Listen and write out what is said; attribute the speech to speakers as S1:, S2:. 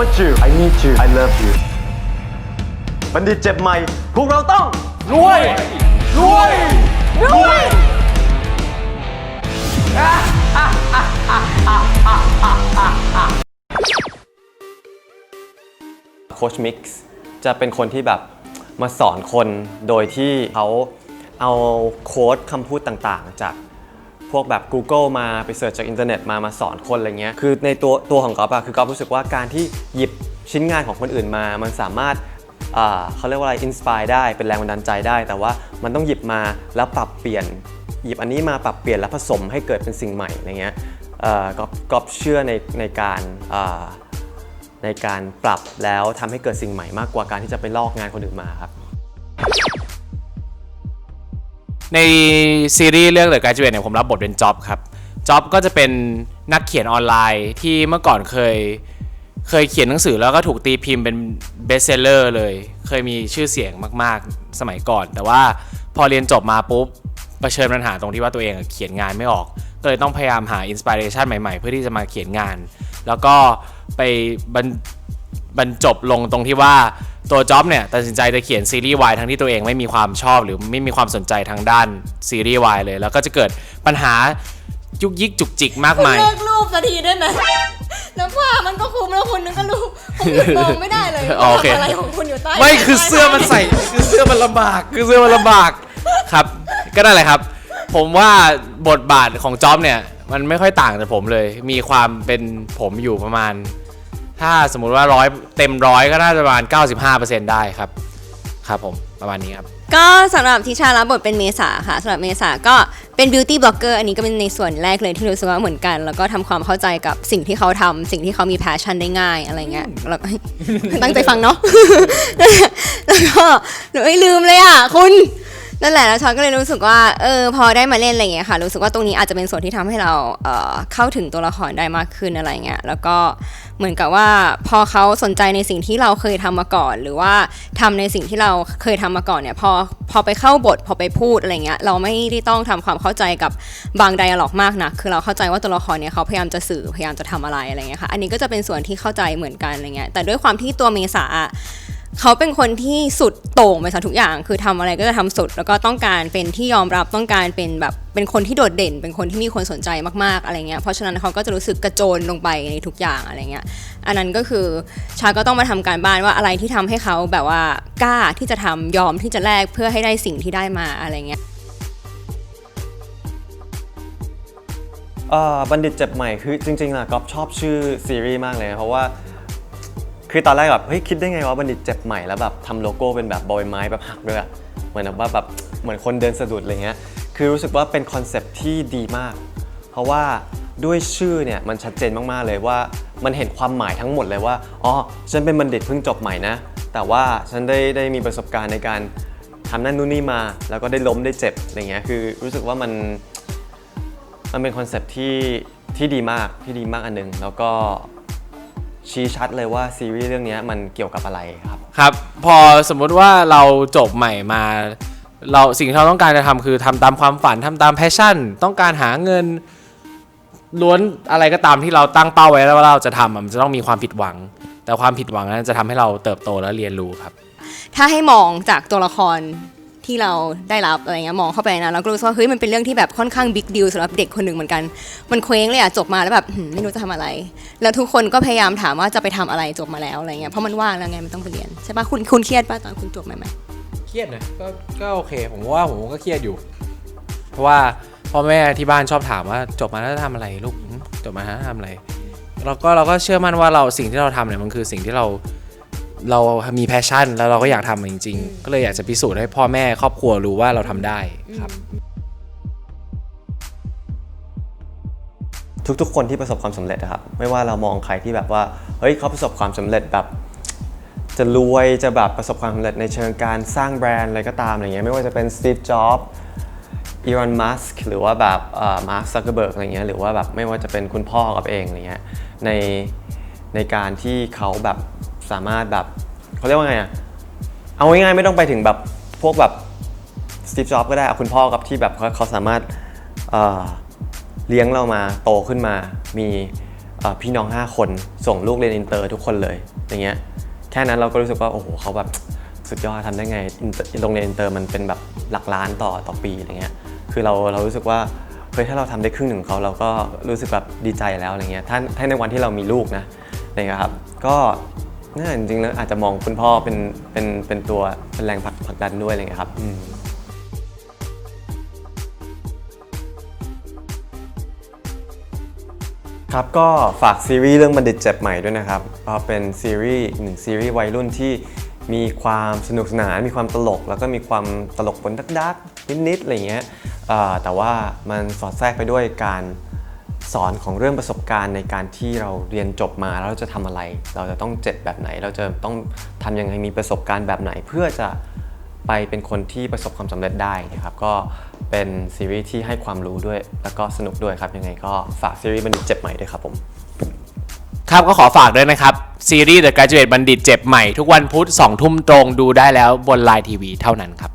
S1: want you I need you I love you บัณฑิตเจ็บใหม่ พวกเราต้อง
S2: รวย รวย รวย
S1: โค้ชมิกซ์จะเป็นคนที่แบบมาสอนคนโดยที่เขาเอาโค้ดคำพูดต่างๆ จาก พวกแบบ Google มาไปเสิร์ชจากอินเทอร์เน็ตมามาสอนคนอะไรเงี้ยคือในตัวตัวของก๊อฟอะคือก๊อฟรู้สึกว่าการที่หยิบชิ้นงานของคนอื่นมา มันสามารถเขาเรียกว่าอะไรอินสปายได้เป็นแรงบันดาลใจได้ แต่ว่ามันต้องหยิบมาแล้วปรับเปลี่ยน หยิบอันนี้มาปรับเปลี่ยนแล้วผสมให้เกิดเป็นสิ่งใหม่อะไรเงี้ยเอ่อก๊อฟก๊อฟเชื่อในในการในการปรับแล้วทำให้เกิดสิ่งใหม่มากกว่าการที่จะไปลอกงานคนอื่นมาครับ
S2: ในซีรีส์เรื่อง The Graduate เนี่ยผมรับบทเป็นจ็อบครับจ็อบก็จะเป็นนักเขียนออนไลน์ที่เมื่อก่อนเคยเคยเขียนหนังสือแล้วก็ถูกตีพิมพ์เป็นเบสเซลเลอร์เลย เคยมีชื่อเสียงมาก ๆ สมัยก่อน แต่ว่าพอเรียนจบมาปุ๊บเผชิญปัญหาตรงที่ว่าตัวเองเขียนงานไม่ออก ก็เลยต้องพยายามหาอินสปิเรชันใหม่ ๆ เพื่อที่จะมาเขียนงาน แล้วก็ไปบรรบรรจบลงตรงที่ว่า ตัวจ็อบเนี่ยตัดสินใจจะเขียนซีรีส์วายทั้งที่ตัวเองไม่มีความชอบหรือไม่มีความสนใจทางด้านซีรีส์วายเลย แล้วก็จะเกิดปัญหายุกยิกจุกจิกมาก
S3: คุณ
S2: มาย
S3: เลิกรูปสักทีได้ไหมแล้วผ้ามันก็คุมแล้วคุณนึงก็รูปผมหยุดมองไม่ได้เลย
S2: อ๋อโอเค
S3: ว่าทำอะไรของคุณอยู่ใต้
S2: ไม่คือเสื้อมันใส่คือเสื้อมันลำบากคือเสื้อมันลำบากครับ ก็นั่นแหละครับ ผมว่าบทบาทของจ็อบเนี่ยมันไม่ค่อยต่างจากผมเลย มีความเป็นผมอยู่ประมาณ ถ้าสมมุติว่าร้อยเต็มร้อยก็น่าจะประมาณ 95%ได้ครับ ครับผมประมาณนี้ครับ
S3: ก็สำหรับทิชารับบทเป็นเมษาค่ะสำหรับเมษาก็เป็นบิวตี้บล็อกเกอร์อันนี้ก็เป็นในส่วนแรกเลยที่รู้สึกว่าเหมือนกัน แล้วก็ทำความเข้าใจกับสิ่งที่เขาทำสิ่งที่เขามีแพชชั่นได้ง่ายอะไรเงี้ยแล้วก็ตั้งใจฟังเนาะ แล้วก็หนูไม่ลืมเลยอะ คุณ นั่นแหละแล้วชอนก็เลยรู้สึกว่าเออพอได้มาเล่นอะไรเงี้ยค่ะ รู้สึกว่าตรงนี้อาจจะเป็นส่วนที่ทำให้เราเเข้าถึงตัวละครได้มากขึ้นอะไรเงี้ยแล้วก็เหมือนกับว่าพอเขาสนใจในสิ่งที่เราเคยทำมาก่อน หรือว่าทำในสิ่งที่เราเคยทำมาก่อนเนี่ยพอพอไปเข้าบทพอไปพูดอะไรเงี้ยเราไม่ได้ต้องทำความเข้าใจกับบางไดอะล็อกมากนะคือเราเข้าใจว่าตัวละครเนี่ยเขาพยายามจะสื่อพยายามจะทำอะไรอะไรเงี้ยค่ะอันนี้ก็จะเป็นส่วนที่เข้าใจเหมือนกันอะไรเงี้ยแต่ด้วยความที่ตัวเมษา เขาเป็นคนที่สุดโต่งไปซะทุกอย่าง คือทำอะไรก็จะทำสุด แล้วก็ต้องการเป็นที่ยอมรับต้องการเป็นแบบเป็นคนที่โดดเด่น เป็นคนที่มีคนสนใจมากๆอะไรเงี้ยเพราะฉะนั้นเขาก็จะรู้สึกกระโจนลงไปในทุกอย่างอะไรเงี้ยอันนั้นก็คือชาก็ต้องมาทำการบ้านว่าอะไรที่ทำให้เขาแบบว่ากล้าที่จะทำยอมที่จะแลกเพื่อให้ได้สิ่งที่ได้มาอะไรเงี้ย
S1: อ่อบัณฑิตเจ็บใหม่คือจริงๆนะก๊อฟชอบชื่อซีรีส์มากเลยเพราะว่า คือตอนแรกแบบเฮ้ยคิดได้ไงว่าบัณฑิตเจ็บใหม่แล้วแบบทำโลโก้เป็นแบบบอยไม้แบบหักด้วยอะเหมือนแบบว่าแบบเหมือนคนเดินสะดุดอะไรเงี้ยคือรู้สึกว่าเป็นคอนเซปที่ดีมาก เพราะว่าด้วยชื่อเนี่ยมันชัดเจนมากๆเลยว่ามันเห็นความหมายทั้งหมดเลยว่าอ๋อฉันเป็นบัณฑิตเพิ่งจบใหม่นะ แต่ว่าฉันได้ได้มีประสบการณ์ในการทำนั่นนู่นนี่มา แล้วก็ได้ล้มได้เจ็บอะไรเงี้ยคือรู้สึกว่ามันมันเป็นคอนเซปที่ที่ดีมากที่ดีมากอันหนึง แล้วก็ ชี้ชัดเลยว่าซีรีส์เรื่องนี้มันเกี่ยวกับอะไรครับ
S2: ครับ พอสมมุติว่าเราจบใหม่มา เราสิ่งที่เราต้องการจะทำคือทำตามความฝันทำตามแพชชั่น ต้องการหาเงิน ล้วนอะไรก็ตามที่เราตั้งเป้าไว้แล้วว่าเราจะทำอะมันจะต้องมีความผิดหวัง แต่ความผิดหวังนั้นจะทำให้เราเติบโตและเรียนรู้ครับ
S3: ถ้าให้มองจากตัวละคร ที่เราได้รับอะไรเงี้ยมองเข้าไปนะเราก็รู้สึกว่าเฮ้ยมันเป็นเรื่องที่แบบค่อนข้างบิ๊กดีลสำหรับเด็กคนหนึ่งเหมือนกัน มันเคว้งเลยอะจบมาแล้วแบบไม่รู้จะทำอะไร แล้วทุกคนก็พยายามถามว่าจะไปทำอะไรจบมาแล้วอะไรเงี้ยเพราะมันว่างแล้วไงมันต้องไปเรียนใช่ปะคุณคุณเครียดปะตอนคุณจบใหม่ๆ
S2: เครียดนะก็ก็โอเค ผมว่าผมก็เครียดอยู่ เพราะว่าพ่อแม่ที่บ้านชอบถามว่าจบมาแล้วจะทำอะไรลูกจบมาแล้วทำอะไรเราก็เราก็เชื่อมั่นว่าเราสิ่งที่เราทำเนี่ยมันคือสิ่งที่เรา เรามีแพชชั่น แล้วเราก็อยากทำมันจริง ๆ ก็เลยอยากจะพิสูจน์ให้พ่อแม่ครอบครัวรู้ว่าเราทำได้ครับ
S1: ทุกๆ คนที่ประสบความสำเร็จนะครับ ไม่ว่าเรามองใครที่แบบว่า เฮ้ยเขาประสบความสำเร็จแบบ จะรวยจะแบบประสบความสำเร็จในเชิงการสร้างแบรนด์อะไรก็ตามอะไรเงี้ยไม่ว่าจะเป็นสตีฟจ็อบส์อีรอนมัสก์หรือว่าแบบมาร์คซักเกอร์เบิร์กอะไรเงี้ยหรือว่าแบบไม่ว่าจะเป็นคุณพ่อกับเองอะไรเงี้ยในในการที่เขาแบบ สามารถแบบเขาเรียกว่าไงอะเอาง่ายๆไม่ต้องไปถึงแบบพวกแบบสตีฟจ็อบก็ได้เอาคุณพ่อกับที่แบบเขาเขาสามารถเเลี้ยงเรามาโตขึ้นมา มีพี่น้อง 5 คนส่งลูกเรียนอินเตอร์ทุกคนเลยอย่างเงี้ยแค่นั้นเราก็รู้สึกว่าโอ้โหเขาแบบสุดยอดทำได้ไงโรงเรียนอินเตอร์มันเป็นแบบหลักล้านต่อต่อปีอะไรเงี้ยคือเราเรารู้สึกว่าเฮ้ยถ้าเราทำได้ครึ่งหนึ่งเขาเราก็รู้สึกแบบดีใจแล้วอะไรเงี้ยถ้าถ้าในวันที่เรามีลูกนะอะไรเงี้ยครับก็ น่าจริงๆแล้วอาจจะมองคุณพ่อเป็นเป็นเป็นตัวเป็นแรงผลักผลักดันด้วยอะไรเงี้ยครับอืมครับก็ฝากซีรีส์เรื่องบัณฑิตเจ็บใหม่ด้วยนะครับก็เป็นซีรีส์หนึ่งซีรีส์วัยรุ่นที่มีความสนุกสนาน มีความตลก แล้วก็มีความตลกปนดักๆนิดๆอะไรเงี้ยอ่าแต่ว่ามันสอดแทรกไปด้วยการ สอนของเรื่องประสบการณ์ในการที่เราเรียนจบมาแล้วเราจะทำอะไร เราจะต้องเจ็บแบบไหน เราจะต้องทำยังไงมีประสบการณ์แบบไหน เพื่อจะไปเป็นคนที่ประสบความสำเร็จได้นะครับก็เป็นซีรีส์ที่ให้ความรู้ด้วย แล้วก็สนุกด้วยครับยังไงก็ฝากซีรีส์บัณฑิตเจ็บใหม่ด้วยครับผม
S2: ครับก็ขอฝากด้วยนะครับ ซีรีส์ The Graduate บัณฑิตเจ็บใหม่ทุกวันพุธ2ทุ่มตรงดูได้แล้วบนไลน์ทีวีเท่านั้นครับ